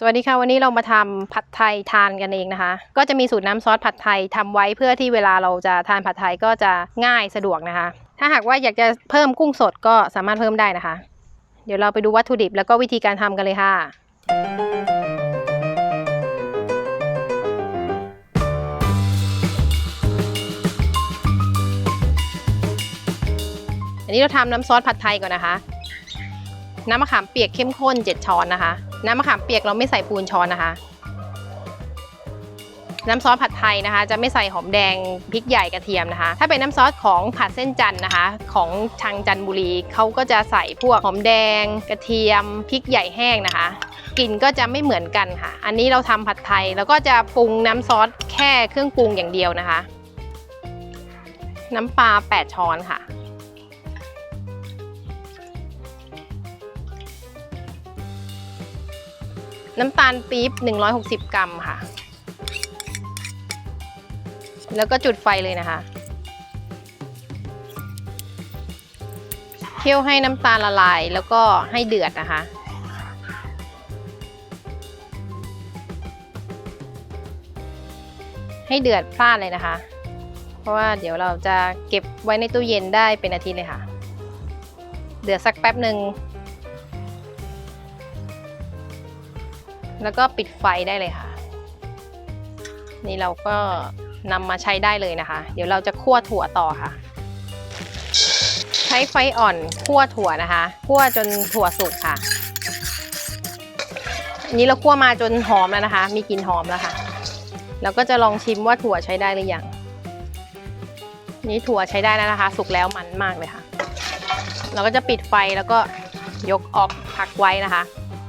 สวัสดีค่ะวันนี้เรามาทำผัดไทยทานกันเองนะคะ ก็จะมีสูตรน้ำซอสผัดไทยทำไว้เพื่อที่เวลาเราจะทานผัดไทยก็จะง่ายสะดวกนะคะ ถ้าหากว่าอยากจะเพิ่มกุ้งสดก็สามารถเพิ่มได้นะคะ เดี๋ยวเราไปดูวัตถุดิบแล้วก็วิธีการทำกันเลยค่ะ อันนี้เราทำน้ำซอสผัดไทยก่อนนะคะ น้ำมะขามเปียกเข้มข้น 7 ช้อนนะคะ น้ำมะขามเปียกเราไม่ใส่ปูนช้อนนะคะ น้ำซอสผัดไทยนะคะ จะไม่ใส่หอมแดงพริกใหญ่กระเทียมนะคะ ถ้าเป็นน้ำซอสของผัดเส้นจันนะคะ ของทางจันบุรีเขาก็จะใส่พวกหอมแดง กระเทียมพริกใหญ่แห้งนะคะกลิ่นก็จะไม่เหมือนกันค่ะ อันนี้เราทำผัดไทยแล้วก็จะปรุงน้ำซอสแค่เครื่องปรุงอย่างเดียวนะคะ น้ำปลา 8 ช้อนค่ะ น้ำตาลปี๊บ160 กรัมค่ะ แล้วก็จุดไฟเลยนะคะ เคี่ยวให้น้ำตาลละลายแล้วก็ให้เดือดนะคะ ให้เดือดพลาดเลยนะคะ เพราะว่าเดี๋ยวเราจะเก็บไว้ในตู้เย็นได้เป็นอาทิตย์เลยค่ะ เดือดสักแป๊บหนึ่ง แล้วก็ปิดไฟได้เลยค่ะ นี่เราก็นำมาใช้ได้เลยนะคะ เดี๋ยวเราจะคั่วถั่วต่อค่ะ ใช้ไฟอ่อนคั่วถั่วนะคะคั่วจนถั่วสุกค่ะอันนี้เราคั่วมาจนหอมแล้วนะคะ มีกลิ่นหอมแล้วค่ะเราก็จะลองชิมว่าถั่วใช้ได้หรือยังนี่ถั่วใช้ได้แล้วนะคะ สุกแล้วมันมากเลยค่ะ เราก็จะปิดไฟแล้วก็ยกออกพักไว้นะคะ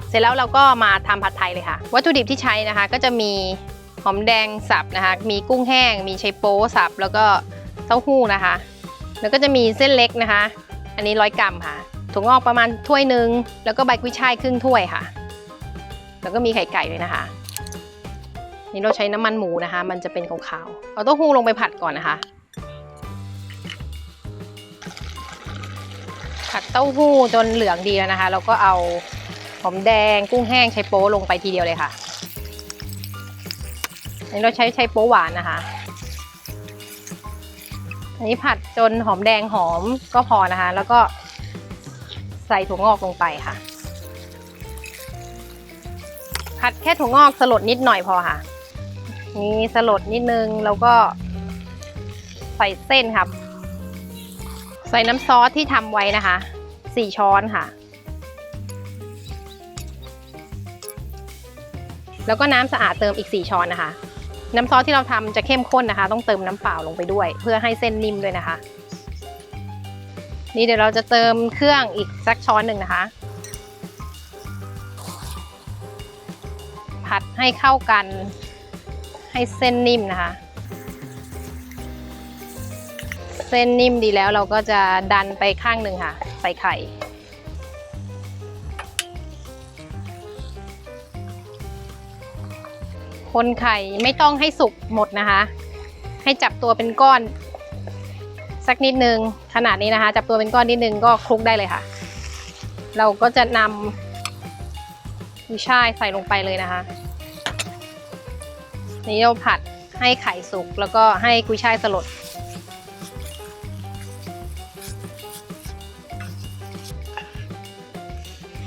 เสร็จแล้วเราก็มาทำผัดไทยเลยค่ะ วัตถุดิบที่ใช้นะคะ ก็จะมีหอมแดงสับนะคะ มีกุ้งแห้ง มีไชโป๊สับ แล้วก็เต้าหู้นะคะ แล้วก็จะมีเส้นเล็กนะคะ อันนี้ร้อยกรัมค่ะ ถั่วงอกประมาณถ้วยหนึ่งแล้วก็ใบกุ้ยช่ายครึ่งถ้วยค่ะ แล้วก็มีไข่ไก่ด้วยนะคะนี่เราใช้น้ำมันหมูนะคะ มันจะเป็นขาวๆ เอาเต้าหู้ลงไปผัดก่อนนะคะ ผัดเต้าหู้จนเหลืองดีแล้วนะคะแล้วก็เอา หอมแดงกุ้งแห้งไชโป๊ลงไปทีเดียวเลยค่ะอันนี้เราใช้ไชโป๊หวานนะคะ อันนี้ผัดจนหอมแดงหอมก็พอนะคะ แล้วก็ใส่ถั่วงอกลงไปค่ะ ผัดแค่ถั่วงอกสลดนิดหน่อยพอค่ะมีสลดนิดนึงแล้วก็ใส่เส้นครับ ใส่น้ำซอสที่ทำไว้นะคะสี่ช้อนค่ะ แล้วก็น้ำสะอาดเติมอีก 4 ช้อนนะคะ น้ำซอสที่เราทำจะเข้มข้นนะคะ ต้องเติมน้ำเปล่าลงไปด้วย เพื่อให้เส้นนิ่มด้วยนะคะ นี่เดี๋ยวเราจะเติมเครื่องอีกสักช้อนหนึ่งนะคะ ผัดให้เข้ากันให้เส้นนิ่มนะคะ เส้นนิ่มดีแล้วเราก็จะดันไปข้างหนึ่งค่ะ ใส่ไข่ คนไข่ไม่ต้องให้สุกหมดนะคะ ให้จับตัวเป็นก้อน สักนิดนึงขนาดนี้นะคะ จับตัวเป็นก้อนนิดนึงก็คลุกได้เลยค่ะ เราก็จะนำกุยช่ายใส่ลงไปเลยนะคะนี่เราผัดให้ไข่สุกแล้วก็ให้กุยช่ายสลด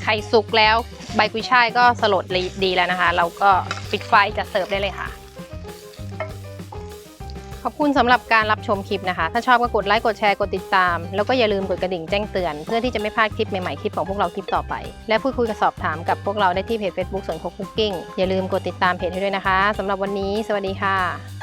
ไข่สุกแล้ว ใบกุยช่ายก็สลดดีแล้วนะคะ เราก็ปิดไฟจะเสิร์ฟได้เลยค่ะ ขอบคุณสำหรับการรับชมคลิปนะคะ ถ้าชอบก็กดไลค์ กดแชร์ กดติดตาม แล้วก็อย่าลืมกดกระดิ่งแจ้งเตือน เพื่อที่จะไม่พลาดคลิปใหม่ๆ คลิปของพวกเราคลิปต่อไป และพูดคุยกับสอบถามกับพวกเราได้ที่เพจ Facebook สวนคกคุกกิ้งอย่าลืมกดติดตามเพจให้ด้วยนะคะสำหรับวันนี้ สวัสดีค่ะ